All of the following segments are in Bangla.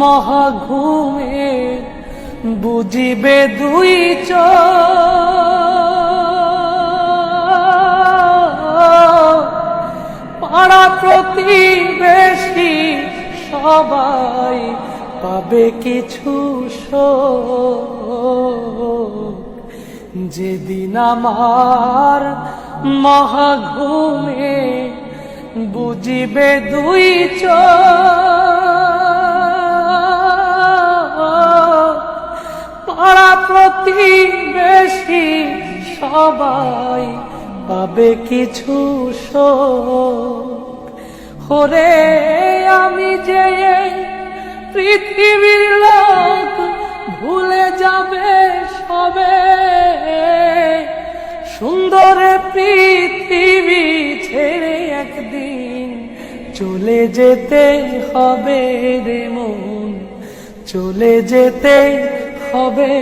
মহাঘুমে বুঝিবে দুই পাড়া প্রতিবেশী সবাই পাবে কিছু যেদিন আমার মহাঘুমে বুঝিবে দুই চোখ। পাড়া প্রতিবেশী সবাই পাবে কিছু হরে আমি যে পৃথিবীর লোক, ভুলে যাবে সবে। সুন্দর পৃথিবী ছেড়ে একদিন চলে যেতে হবে রে মন। চলে যেতে হবে।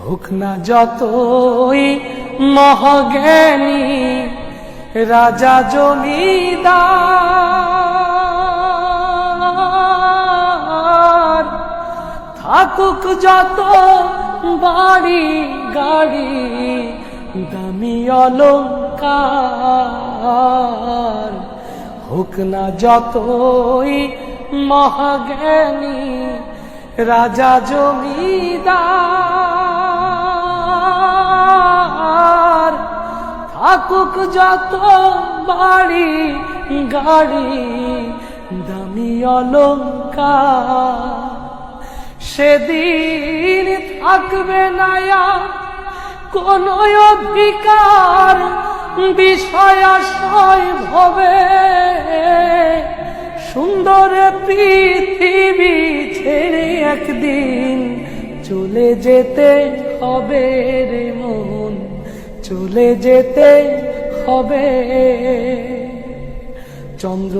হোক না যতই মহাজ্ঞানী, রাজা জমিদার, থাকুক যত বাড়ি গাড়ি, দামি অলঙ্কার। হোক না যতই মহাজ্ঞানী রাজা জমিদার থাকুক যত বাড়ি গাড়ি, দামি অলঙ্কার। সেদিন থাকবে না আর কোন অধিকার বিষয়াশয় ভবে সুন্দর ছেড়ে একদিন চলে যেতে হবে রে মন চলে যেতে হবে। চন্দ্র